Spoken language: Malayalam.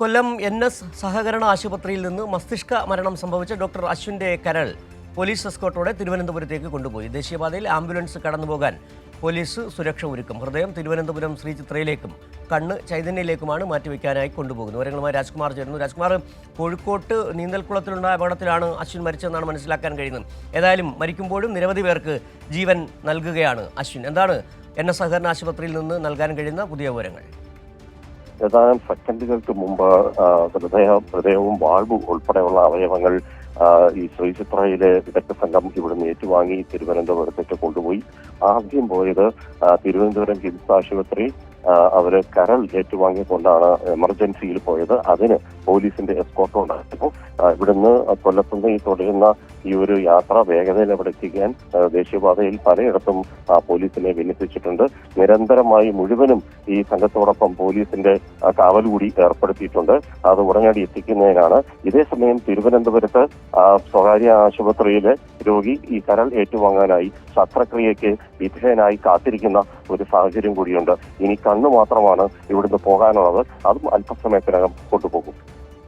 കൊല്ലം എൻ എസ് സഹകരണ ആശുപത്രിയിൽ നിന്ന് മസ്തിഷ്ക മരണം സംഭവിച്ച ഡോക്ടർ അശ്വിന്റെ കരൾ പോലീസ് എസ്കോട്ടോടെ തിരുവനന്തപുരത്തേക്ക് കൊണ്ടുപോയി. ദേശീയപാതയിൽ ആംബുലൻസ് കടന്നുപോകാൻ പോലീസ് സുരക്ഷ ഒരുക്കും. ഹൃദയം തിരുവനന്തപുരം ശ്രീചിത്രയിലേക്കും കണ്ണ് ചൈതന്യയിലേക്കുമാണ് മാറ്റിവെക്കാനായി കൊണ്ടുപോകുന്നത്. വിവരങ്ങളുമായി രാജ്കുമാർ ചേരുന്നു. രാജ്കുമാർ കോഴിക്കോട്ട് നീന്തൽക്കുളത്തിലുണ്ടായ അപകടത്തിലാണ് അശ്വിൻ മരിച്ചതെന്നാണ് മനസ്സിലാക്കാൻ കഴിയുന്നത്. ഏതായാലും മരിക്കുമ്പോഴും നിരവധി പേർക്ക് ജീവൻ നൽകുകയാണ് അശ്വിൻ. എന്താണ് എൻ എസ് സഹകരണ ആശുപത്രിയിൽ നിന്ന് നൽകാൻ കഴിയുന്ന പുതിയ വിവരങ്ങൾ? ഏതാനും സെക്കൻഡുകൾക്ക് മുമ്പ് ഹൃദയ ഹൃദയവും വാൾവും ഉൾപ്പെടെയുള്ള അവയവങ്ങൾ ഈ ശ്രീചിത്രയിലെ വിദഗ്ധ സംഘം ഇവിടുന്ന് ഏറ്റുവാങ്ങി തിരുവനന്തപുരത്തേക്ക് കൊണ്ടുപോയി. ആദ്യം പോയത് തിരുവനന്തപുരം കിംസ് ആശുപത്രി അവർ കരൾ ഏറ്റുവാങ്ങിക്കൊണ്ടാണ് എമർജൻസിയിൽ പോയത്. അതിന് പോലീസിന്റെ എസ്കോർട്ട് ഉണ്ടായിരുന്നു ഇവിടുന്ന് കൊല്ലത്തുനിന്ന് ഈ തുടരുന്ന ഈ ഒരു യാത്ര വേഗതയിൽ അവിടെ എത്തിക്കാൻ ദേശീയപാതയിൽ പലയിടത്തും പോലീസിനെ വിന്യസിച്ചിട്ടുണ്ട്. നിരന്തരമായി മുഴുവനും ഈ സംഘത്തോടൊപ്പം പോലീസിന്റെ കാവൽ കൂടി ഏർപ്പെടുത്തിയിട്ടുണ്ട്. അത് ഉടനടി എത്തിക്കുന്നതിനാണ്. ഇതേസമയം തിരുവനന്തപുരത്ത് സ്വകാര്യ ആശുപത്രിയിലെ രോഗി ഈ കരൾ ഏറ്റുവാങ്ങാനായി ശസ്ത്രക്രിയയ്ക്ക് വിധേയനായി കാത്തിരിക്കുന്ന ഒരു സാഹചര്യം കൂടിയുണ്ട്. ഇനി കണ്ണു മാത്രമാണ് ഇവിടുന്ന് പോകാനുള്ളത്. അതും അല്പസമയത്തിനകം കൊണ്ടുപോകും.